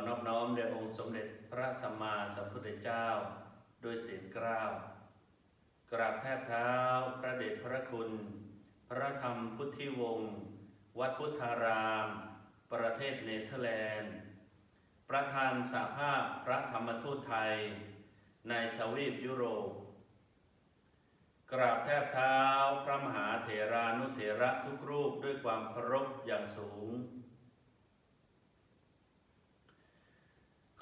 อนอบน้อมแด่องค์สมเด็จพระสัมมาสัมพุทธเจ้าด้วยเสียงกล้าว กราบแทบเท้าพระเดชพระคุณ พระธรรมพุทธิวงศ์วัดพุทธาราม ประเทศเนเธอร์แลนด์ ประธานสหภาพพระธรรมทูตไทย ในทวีปยุโรป กราบแทบเท้าพระมหาเถรานุเถระทุกรูปด้วยความเคารพอย่างสูง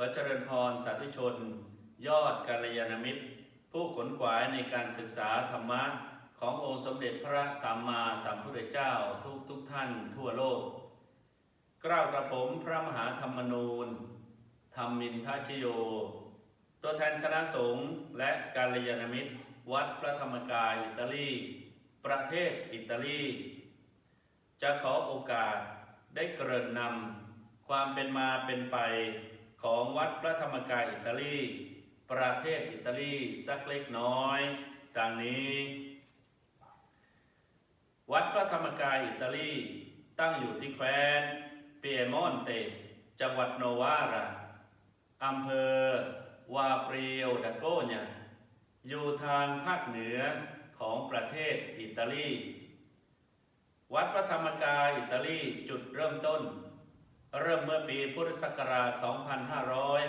ขอเจริญพรสาธุชน ยอดกาลยานมิตร ผู้ขนขวายในการศึกษาธรรมะขององค์สมเด็จพระสัมมาสัมพุทธเจ้าทุกทุกท่านทั่วโลก กล่าวกระผมพระมหาธรรมนูญธรรมมินทชโย ตัวแทนคณะสงฆ์และกาลยานมิตร วัดพระธรรมกายอิตาลี ประเทศอิตาลี จะขอโอกาสได้เกริ่นนำความเป็นมาเป็นไป ของวัดพระธรรมกายอิตาลี ประเทศอิตาลีสักเล็กน้อย ดังนี้ วัดพระธรรมกายอิตาลี ตั้งอยู่ที่แคว้นเปียมอนเต จังหวัดโนวาราอำเภอ วาเปรียวดาโกเนยอยู่ทางภาคเหนือของประเทศอิตาลี วัดพระธรรมกายอิตาลีจุดเริ่มต้น เริ่มเมื่อปีพุทธศักราช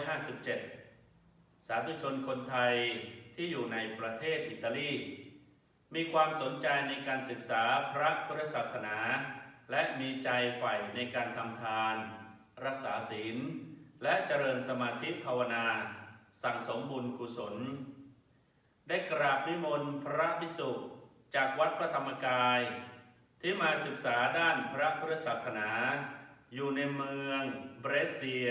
2557 สาธุชนคนไทยที่อยู่ในประเทศอิตาลี มีความสนใจในการศึกษาพระพุทธศาสนา และมีใจใฝ่ในการทำทาน รักษาศีล และเจริญสมาธิภาวนา สั่งสมบุญกุศล ได้กราบนิมนต์พระภิกษุจากวัดพระธรรมกาย ที่มาศึกษาด้านพระพุทธศาสนา อยู่ในเมืองเบรสเซีย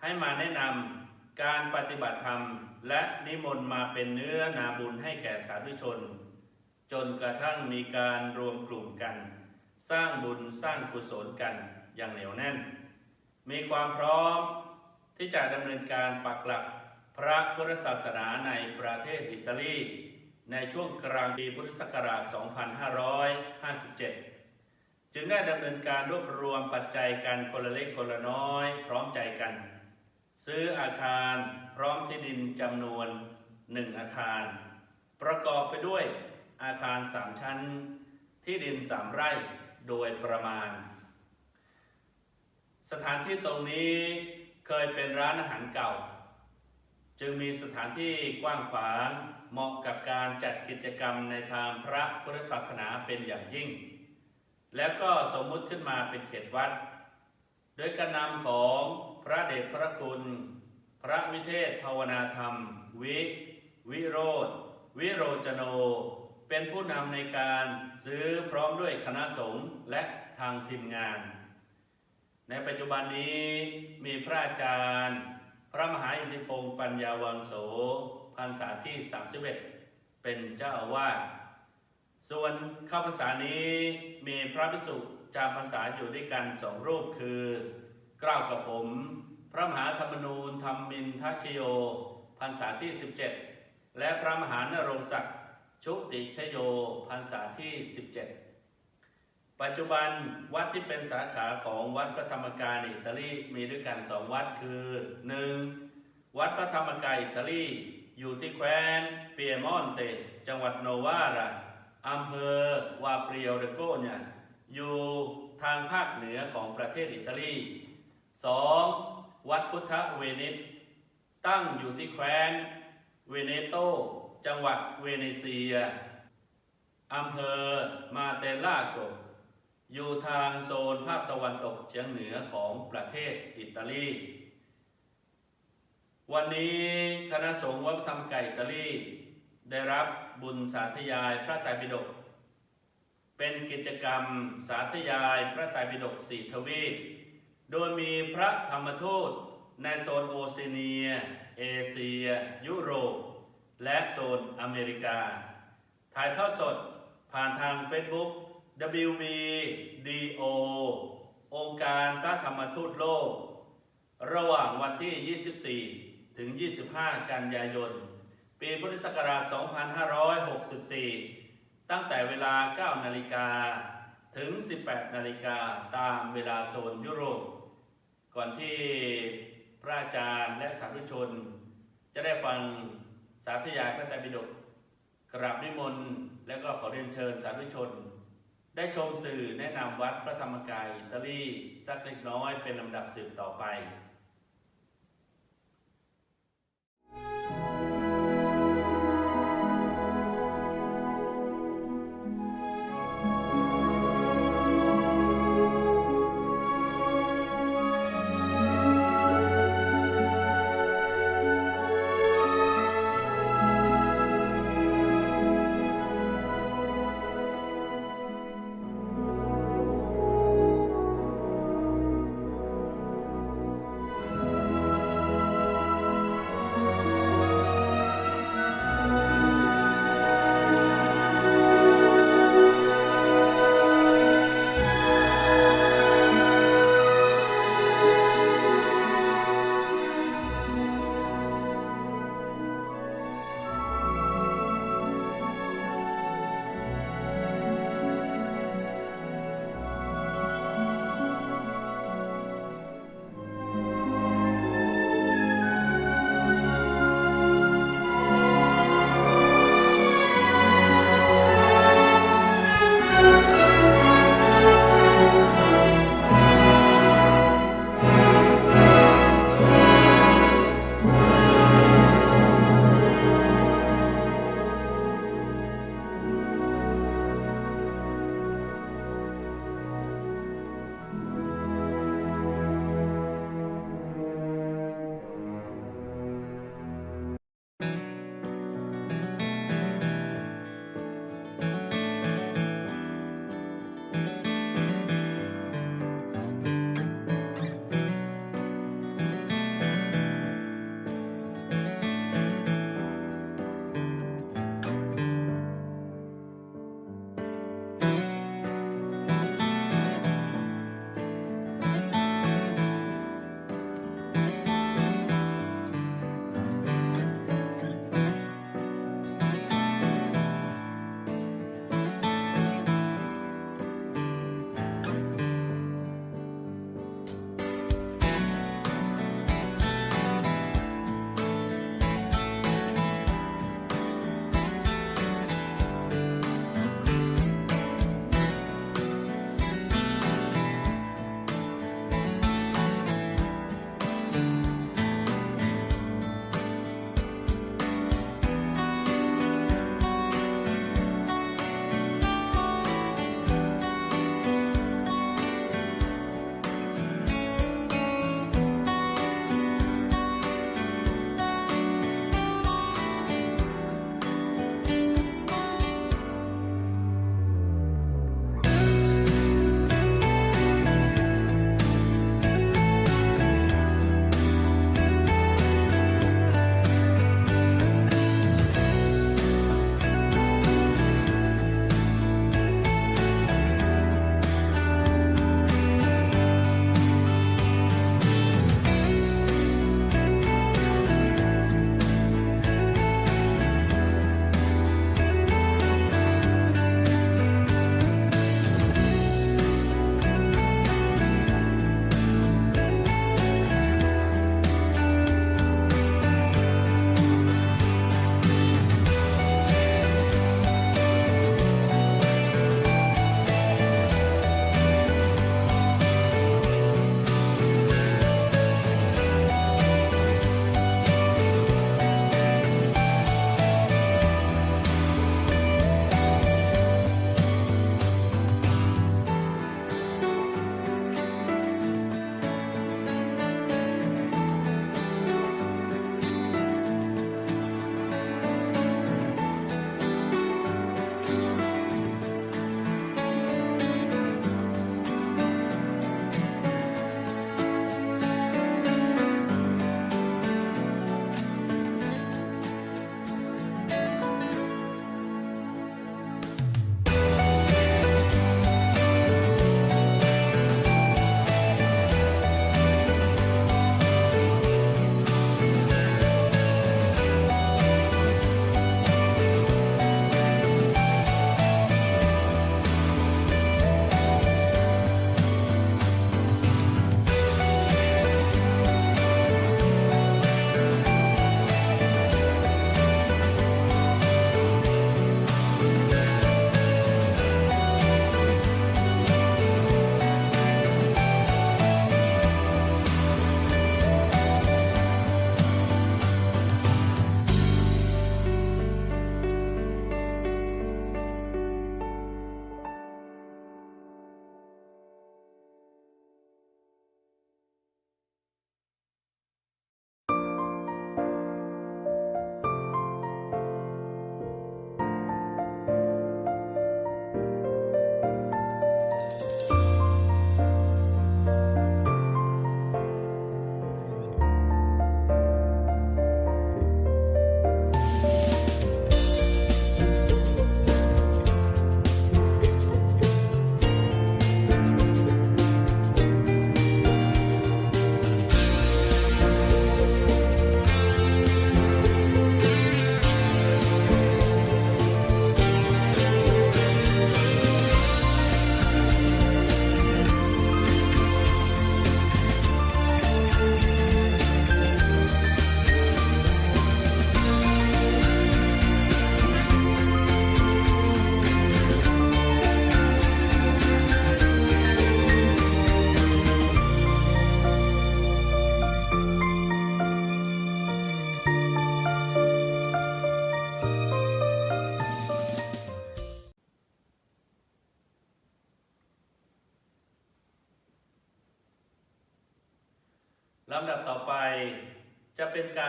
ให้มาแนะนำการปฏิบัติธรรม และนิมนต์มาเป็นเนื้อนาบุญให้แก่สาธุชน จนกระทั่งมีการรวมกลุ่มกัน สร้างบุญสร้างกุศลกันอย่างเหนียวแน่น มีความพร้อมที่จะดำเนินการปักหลักพระพุทธศาสนาในประเทศอิตาลี ในช่วงกลางปีพุทธศักราช 2557 จึงได้ดำเนินการรวบรวมปัจจัยกันคนละเล็กคนละน้อย พร้อมใจกัน ซื้ออาคารพร้อมที่ดินจำนวนหนึ่งอาคาร ประกอบไปด้วยอาคารสามชั้น ที่ดินสามไร่โดยประมาณ สถานที่ตรงนี้เคยเป็นร้านอาหารเก่า จึงมีสถานที่กว้างขวางเหมาะกับการจัดกิจกรรมในทางพระพุทธศาสนาเป็นอย่างยิ่ง แล้วก็สมมุติขึ้นมาเป็นเขตวัด โดยการนำของพระเดชพระคุณ พระวิเทศภาวนาธรรม วิ วิโรธวิโรจโน เป็นผู้นำในการซื้อพร้อมด้วยคณะสงฆ์และทางทีมงาน ในปัจจุบันนี้มีพระอาจารย์ พระมหาอินทิพงศ์ปัญญาวังโสพรรษาที่ 31 เป็นเจ้าอาวาส ส่วนเข้าพรรษานี้มีพระภิกษุจำพรรษาอยู่ด้วยกันสองรูปคือกล้าวกับผม พระมหาธรรมนูญธรรมมินทัชโยพรรษาที่ 17 และพระมหานรงศักดิ์ชุติชโยพรรษาที่ 17 ปัจจุบันวัดที่เป็นสาขาของวัดพระธรรมกายอิตาลีมีด้วยกันสองวัดคือ 1. วัดพระธรรมกายอิตาลีอยู่ที่แคว้นเปียมอนเต จังหวัดโนวารา อำเภอวาเปรียวเดโกเนี่ยอยู่ทางภาคเหนือของประเทศอิตาลี 2. วัดพุทธเวนิสตั้งอยู่ที่แคว้นเวเนโต จังหวัดเวเนเซียอำเภอมาเตลาโกอยู่ทางโซนภาคตะวันตกเฉียงเหนือของประเทศอิตาลี วันนี้คณะสงฆ์วัดพระธรรมกายอิตาลี ได้รับบุญสาธยายพระไตรปิฎกเป็นกิจกรรมสาธยายพระไตรปิฎกสี่ทวีป โดยมีพระธรรมทูตในโซนโอเชียเนีย เอเชีย ยุโรป และโซนอเมริกา ถ่ายทอดสดผ่านทาง Facebook WBDO องค์การพระธรรมทูตโลก ระหว่างวันที่ 24 ถึง 25 กันยายน ปีพุทธศักราช 2564 ตั้งแต่เวลา 9 นาฬิกา ถึง 18 นาฬิกาตามเวลาโซนยุโรป ก่อนที่พระอาจารย์และสาธุชน จะได้ฟังสาธยายพระไตรปิฎกกราบนิมนต์และก็ขอเรียนเชิญสาธุชน ได้ชมสื่อแนะนำวัดพระธรรมกายอิตาลีสักเล็กน้อยเป็นลำดับสืบต่อไป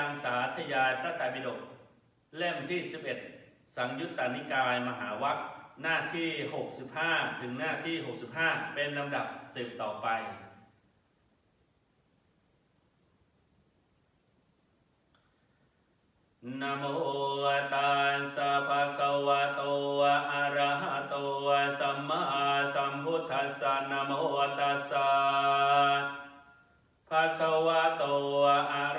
การสาธยายพระไตรปิฎกเล่มที่ 11 สังยุตตานิกายมหาวัคหน้าที่ 65 ถึงหน้าที่ 65 เป็นลำดับสืบต่อไปนะโมตัสสะภะคะวะโต อะระหะโต สัมมาสัมพุทธัสสะนะโมตัสสะภะคะวะโต อะระหะ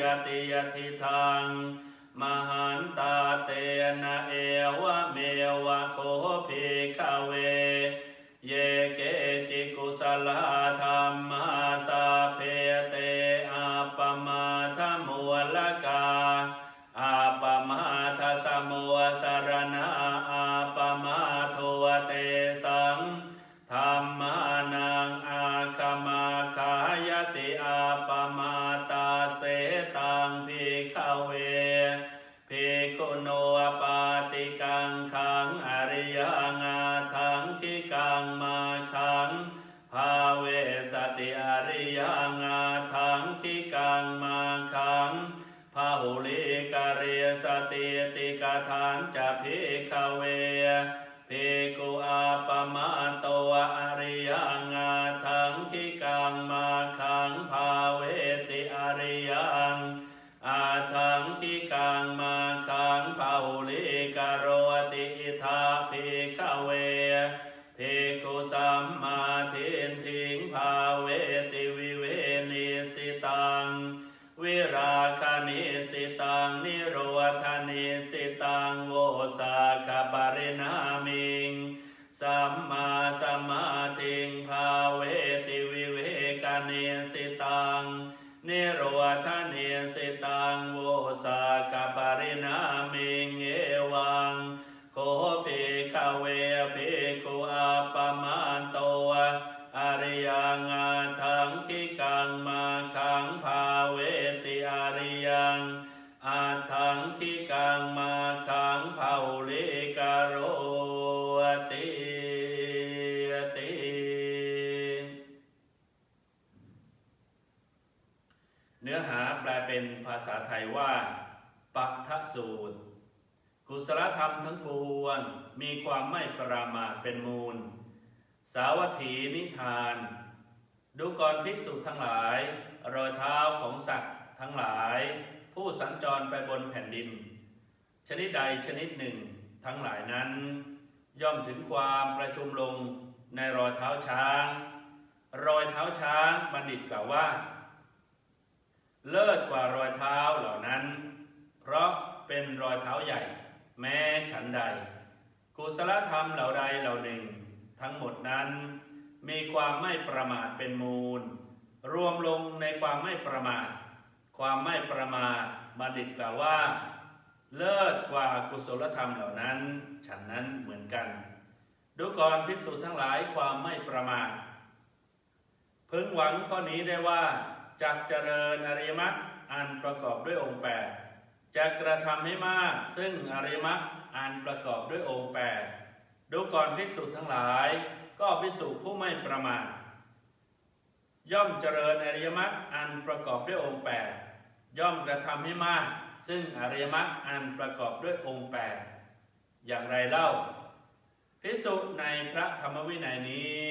ยติยติทังมหันตาเตนะเอวะเมวะโคภิกขเว เยเกจิกุสลาธรรม ติกังขังอริยังอาทังคิกังมาขังภาเวสติอริยังอาทังคิกังมาขังพาหุลิกเรียสติติกทานจะภิกเวภิกขุอาปมาโตอริยัง สัมมาทินทิงภา สูตร กุศลธรรมทั้งปวงมีความไม่ประมาทเป็นมูล สาวัตถีนิทาน ดูก่อนภิกษุทั้งหลาย รอยเท้าของสัตว์ทั้งหลาย ผู้สัญจรไปบนแผ่นดิน ชนิดใดชนิดหนึ่ง ทั้งหลายนั้น ย่อมถึงความประชุมลงในรอยเท้าช้าง รอยเท้าช้างบัณฑิตกล่าวว่า เลิศกว่ารอยเท้าเหล่านั้น เพราะ เป็นรอยเท้าใหญ่ แม้ฉันใด กุศลธรรมเหล่าใดเหล่าหนึ่ง ทั้งหมดนั้น มีความไม่ประมาทเป็นมูล รวมลงในความไม่ประมาท ความไม่ประมาทบัณฑิตกล่าวว่า เลิศกว่ากุศลธรรมเหล่านั้น ฉันนั้นเหมือนกัน ดูก่อนพิสูจน์ทั้งหลายความไม่ประมาทพึงหวังข้อนี้ได้ว่าจากเจริญอริยมรรคอันประกอบด้วยองค์8 จะกระทำให้มาก ซึ่งอริมรรคอันประกอบด้วยองค์8ดูก่อนพิสูจน์ทั้งหลาย ก็พิสูจน์ผู้ไม่ประมาทย่อมเจริญอริยมรรคอันประกอบด้วยองค์8ย่อมกระทำให้มาก ซึ่งอริยมรรคอันประกอบด้วยองค์8อย่างไรเล่าพิสุในพระธรรมวินัยนี้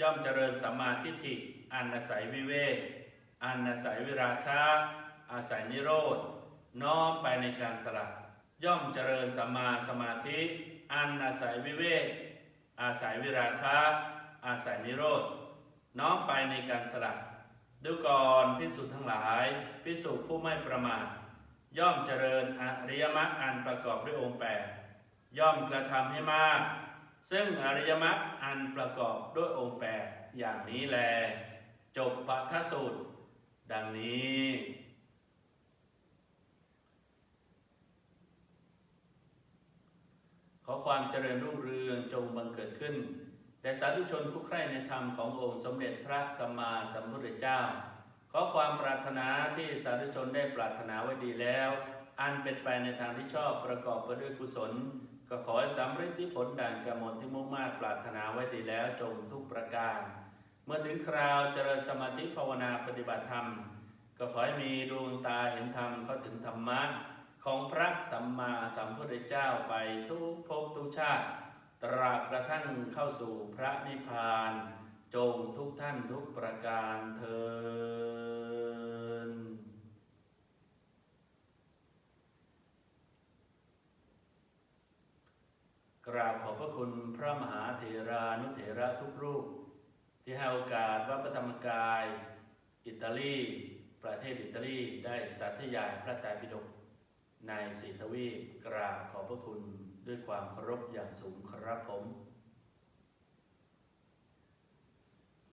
ย่อมเจริญสัมมาทิฏฐิอันอาศัยวิเวกอันอาศัยวิราคะอาศัยนิโรธ น้อมไปในการสละย่อมเจริญสัมมาสมาธิ อันอาศัยวิเวกอาศัยวิราคะ อาศัยนิโรธน้อมไปในการสละดูก่อนพิสุทั้งหลายพิสุผู้ไม่ประมาทย่อมเจริญอริยมรรคอันประกอบด้วยองค์แปดย่อมกระทำให้มาก ซึ่งอริยมรรคอันประกอบด้วยองค์แปดอย่างนี้แล จบปทสูตร ดังนี้ ขอ ความเจริญรุ่งเรืองจงบังเกิดขึ้นแด่สาธุชนผู้ใคร่ในธรรมขององค์สมเด็จพระสัมมาสัมพุทธเจ้า ขอความปรารถนาที่สาธุชนได้ปรารถนาไว้ดีแล้ว อันเป็นไปในทางที่ชอบประกอบไปด้วยกุศล ก็ขอให้สำเร็จที่ผลดังกำมลที่มุ่งมา่ปรารถนาไว้ดีแล้วจงทุกประการ เมื่อถึงคราวเจริญสมาธิภาวนาปฏิบัติธรรม ก็ขอให้มีดวงตาเห็นธรรมเข้าถึงธรรมะ ของพระสัมมาสัมพุทธเจ้าไปทุกภพทุกชาติ ตราบกระทั่งเข้าสู่พระนิพพาน จงทุกท่านทุกประการเทินกราบขอบพระคุณพระมหาเถรานุเถระทุกรูป ที่ให้โอกาสวัดพระธรรมกาย อิตาลี ประเทศอิตาลีได้สาธยายพระไตรปิฎก ในสีทวีกราบขอบพระคุณด้วยความเคารพอย่างสูงครับผม